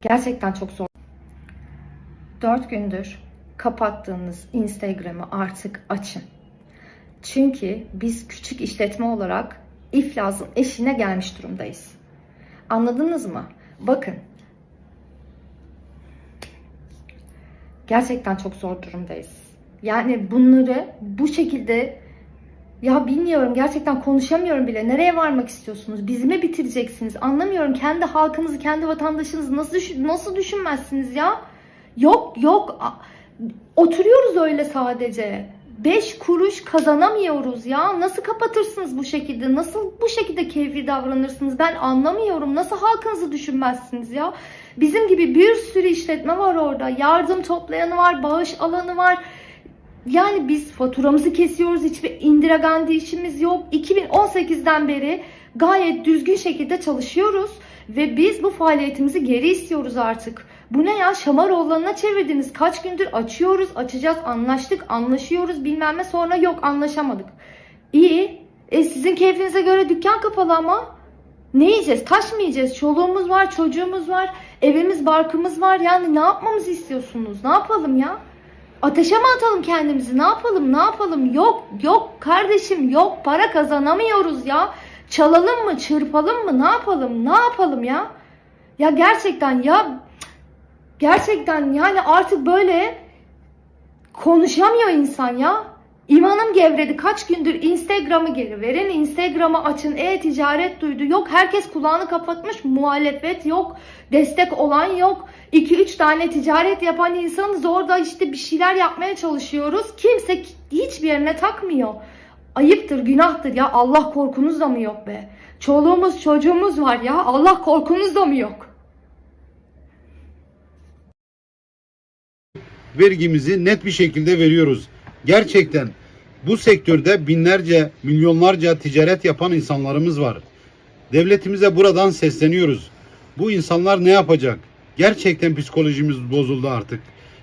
Gerçekten çok zor. 4 gündür kapattığınız Instagram'ı artık açın. Çünkü biz küçük işletme olarak iflasın eşiğine gelmiş durumdayız. Anladınız mı? Bakın. Gerçekten çok zor durumdayız. Yani bunları bu şekilde ya bilmiyorum gerçekten konuşamıyorum bile. Nereye varmak istiyorsunuz? Bizi mi bitireceksiniz? Anlamıyorum. Kendi halkınızı, kendi vatandaşınızı nasıl düşün- nasıl düşünmezsiniz ya? Yok yok. Oturuyoruz öyle sadece. 5 kuruş kazanamıyoruz ya. Nasıl kapatırsınız bu şekilde? Nasıl bu şekilde keyfi davranırsınız? Ben anlamıyorum. Nasıl halkınızı düşünmezsiniz ya? Bizim gibi bir sürü işletme var orada. Yardım toplayanı var, bağış alanı var. Yani biz faturamızı kesiyoruz. Hiçbir Indira Gandhi işimiz yok. 2018'den beri gayet düzgün şekilde çalışıyoruz. Ve biz bu faaliyetimizi geri istiyoruz artık. Bu ne ya? Şamaroğullarına çevirdiniz. Kaç gündür açıyoruz, açacağız, anlaştık, anlaşıyoruz bilmem ne. Sonra yok anlaşamadık. İyi. E sizin keyfinize göre dükkan kapalı ama. Ne yiyeceğiz? Taş mı yiyeceğiz? Çoluğumuz var, çocuğumuz var, evimiz, barkımız var. Yani ne yapmamızı istiyorsunuz? Ne yapalım ya? Ateşe mi atalım kendimizi? Ne yapalım? Ne yapalım? Yok, yok kardeşim, yok. Para kazanamıyoruz ya. Çalalım mı? Çırpalım mı? Ne yapalım? Ne yapalım ya? Ya gerçekten ya gerçekten yani artık böyle konuşamıyor insan ya. İmanım gevredi. Kaç gündür Instagram'ı geri verin. Instagram'ı açın. E-ticaret duydu. Yok herkes kulağını kapatmış. Muhalefet yok. Destek olan yok. 2-3 tane ticaret yapan insanız. Orada işte bir şeyler yapmaya çalışıyoruz. Kimse hiçbir yerine takmıyor. Ayıptır, günahtır ya. Allah korkunuz da mı yok be? Çoluğumuz, çocuğumuz var ya. Allah korkunuz da mı yok? vergimizi net bir şekilde veriyoruz. Gerçekten bu sektörde binlerce, milyonlarca ticaret yapan insanlarımız var. Devletimize buradan sesleniyoruz. Bu insanlar ne yapacak? Gerçekten psikolojimiz bozuldu artık.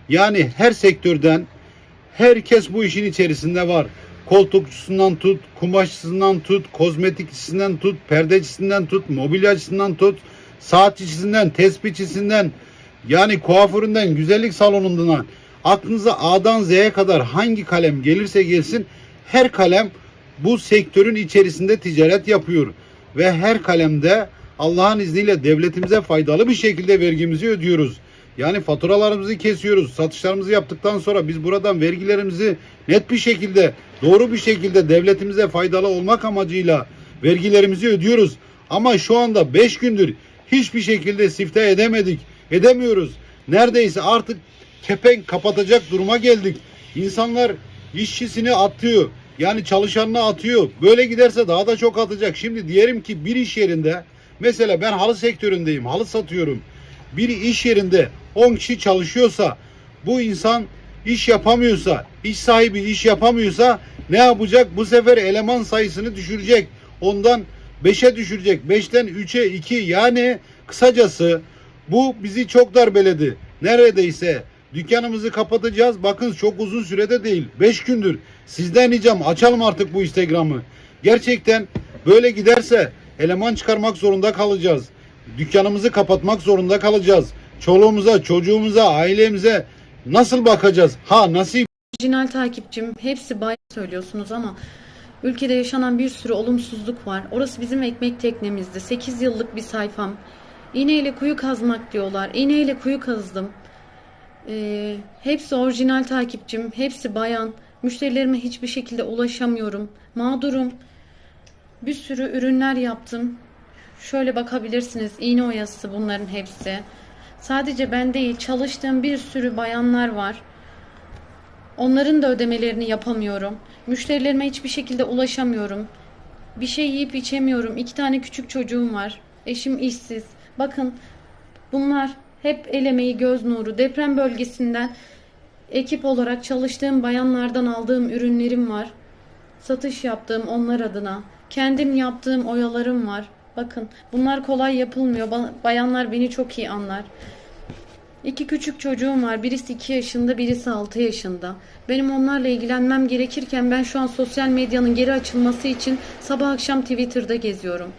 Yani her sektörden herkes bu işin içerisinde var. Koltukçusundan tut, kumaşçısından tut, kozmetikçisinden tut, perdecisinden tut, mobilyacısından tut, saatçisinden, tespihçisinden, yani kuaföründen, güzellik salonundan aklınıza A'dan Z'ye kadar hangi kalem gelirse gelsin her kalem bu sektörün içerisinde ticaret yapıyor. Ve her kalemde Allah'ın izniyle devletimize faydalı bir şekilde vergimizi ödüyoruz. Yani faturalarımızı kesiyoruz. Satışlarımızı yaptıktan sonra biz buradan vergilerimizi net bir şekilde, doğru bir şekilde devletimize faydalı olmak amacıyla vergilerimizi ödüyoruz. Ama şu anda 5 gündür hiçbir şekilde sifte edemedik. Edemiyoruz. Neredeyse artık kepenk kapatacak duruma geldik. İnsanlar işçisini atıyor. Yani çalışanını atıyor. Böyle giderse daha da çok atacak. Şimdi diyelim ki bir iş yerinde mesela ben halı sektöründeyim. Halı satıyorum. Bir iş yerinde 10 kişi çalışıyorsa bu insan iş yapamıyorsa, iş sahibi iş yapamıyorsa ne yapacak? Bu sefer eleman sayısını düşürecek. Ondan 5'e düşürecek. 5'ten 3'e 2 yani kısacası bu bizi çok darbeledi. Neredeyse dükkanımızı kapatacağız. Bakın çok uzun sürede değil. 5 gündür. Sizden ricam açalım artık bu Instagram'ı. Gerçekten böyle giderse eleman çıkarmak zorunda kalacağız. Dükkanımızı kapatmak zorunda kalacağız. Çoluğumuza, çocuğumuza, ailemize nasıl bakacağız? Ha nasip Orijinal takipçim hepsi bay söylüyorsunuz ama ülkede yaşanan bir sürü olumsuzluk var. Orası bizim ekmek teknemizdi. 8 yıllık bir sayfam. İğneyle kuyu kazmak diyorlar. İğneyle kuyu kazdım. Ee, hepsi orijinal takipçim. Hepsi bayan. Müşterilerime hiçbir şekilde ulaşamıyorum. Mağdurum. Bir sürü ürünler yaptım. Şöyle bakabilirsiniz. İğne oyası bunların hepsi. Sadece ben değil çalıştığım bir sürü bayanlar var. Onların da ödemelerini yapamıyorum. Müşterilerime hiçbir şekilde ulaşamıyorum. Bir şey yiyip içemiyorum. İki tane küçük çocuğum var. Eşim işsiz. Bakın bunlar hep el emeği göz nuru. Deprem bölgesinden ekip olarak çalıştığım bayanlardan aldığım ürünlerim var. Satış yaptığım onlar adına. Kendim yaptığım oyalarım var. Bakın bunlar kolay yapılmıyor. Ba- Bayanlar beni çok iyi anlar. İki küçük çocuğum var. Birisi 2 yaşında, birisi 6 yaşında. Benim onlarla ilgilenmem gerekirken ben şu an sosyal medyanın geri açılması için sabah akşam Twitter'da geziyorum.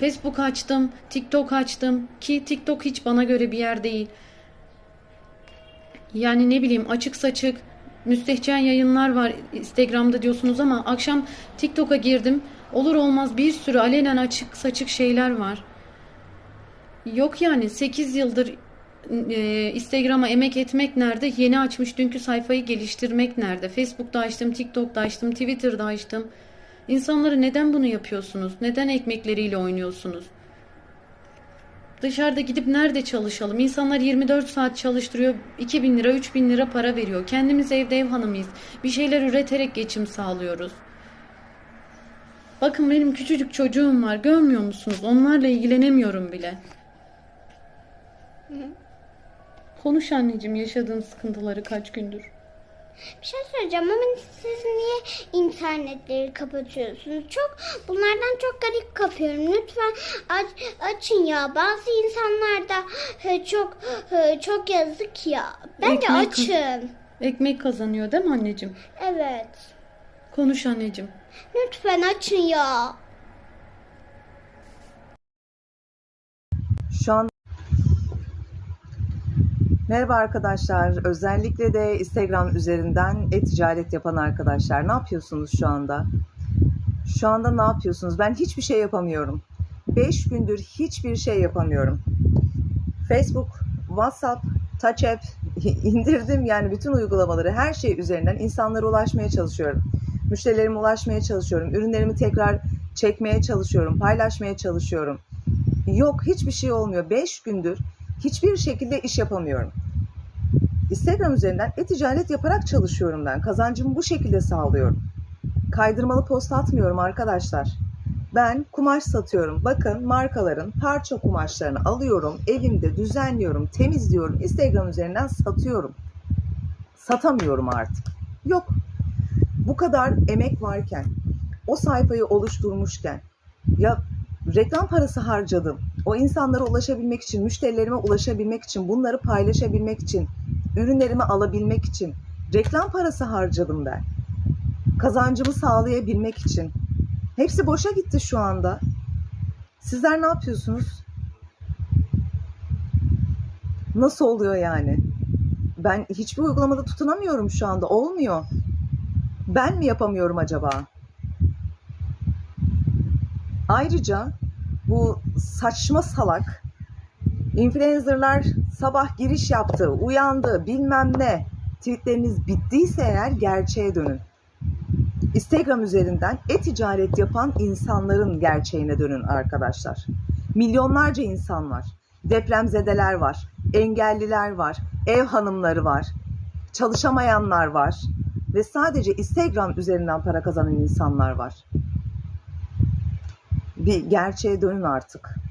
Facebook açtım, TikTok açtım ki TikTok hiç bana göre bir yer değil. Yani ne bileyim açık saçık müstehcen yayınlar var Instagram'da diyorsunuz ama akşam TikTok'a girdim. Olur olmaz bir sürü alenen açık saçık şeyler var. Yok yani 8 yıldır e, Instagram'a emek etmek nerede? Yeni açmış dünkü sayfayı geliştirmek nerede? Facebook'ta açtım, TikTok'ta açtım, Twitter'da açtım. İnsanları neden bunu yapıyorsunuz? Neden ekmekleriyle oynuyorsunuz? Dışarıda gidip nerede çalışalım? İnsanlar 24 saat çalıştırıyor. 2000 lira, 3000 lira para veriyor. Kendimiz evde ev hanımıyız. Bir şeyler üreterek geçim sağlıyoruz. Bakın benim küçücük çocuğum var. Görmüyor musunuz? Onlarla ilgilenemiyorum bile. Konuş anneciğim yaşadığın sıkıntıları kaç gündür. Bir şey söyleyeceğim ama siz niye internetleri kapatıyorsunuz? Çok bunlardan çok garip kapıyorum. Lütfen aç, açın ya. Bazı insanlar da e, çok çok yazık ya. Bence Ekmek- açın. Ekmek kazanıyor değil mi anneciğim? Evet. Konuş anneciğim. Lütfen açın ya. Şu an Merhaba arkadaşlar. Özellikle de Instagram üzerinden e-ticaret yapan arkadaşlar. Ne yapıyorsunuz şu anda? Şu anda ne yapıyorsunuz? Ben hiçbir şey yapamıyorum. 5 gündür hiçbir şey yapamıyorum. Facebook, WhatsApp, Touch App indirdim yani bütün uygulamaları her şey üzerinden insanlara ulaşmaya çalışıyorum. Müşterilerime ulaşmaya çalışıyorum. Ürünlerimi tekrar çekmeye çalışıyorum, paylaşmaya çalışıyorum. Yok hiçbir şey olmuyor. 5 gündür hiçbir şekilde iş yapamıyorum. Instagram üzerinden e-ticaret yaparak çalışıyorum ben. Kazancımı bu şekilde sağlıyorum. Kaydırmalı post atmıyorum arkadaşlar. Ben kumaş satıyorum. Bakın markaların parça kumaşlarını alıyorum, evimde düzenliyorum, temizliyorum. Instagram üzerinden satıyorum. Satamıyorum artık. Yok. Bu kadar emek varken, o sayfayı oluşturmuşken ya reklam parası harcadım. O insanlara ulaşabilmek için, müşterilerime ulaşabilmek için, bunları paylaşabilmek için, ürünlerimi alabilmek için reklam parası harcadım ben. Kazancımı sağlayabilmek için. Hepsi boşa gitti şu anda. Sizler ne yapıyorsunuz? Nasıl oluyor yani? Ben hiçbir uygulamada tutunamıyorum şu anda. Olmuyor. Ben mi yapamıyorum acaba? Ayrıca bu saçma salak influencerlar sabah giriş yaptı, uyandı, bilmem ne. Tweetleriniz bittiyse eğer gerçeğe dönün. Instagram üzerinden e-ticaret yapan insanların gerçeğine dönün arkadaşlar. Milyonlarca insan var. Depremzedeler var, engelliler var, ev hanımları var, çalışamayanlar var ve sadece Instagram üzerinden para kazanan insanlar var bir gerçeğe dönün artık.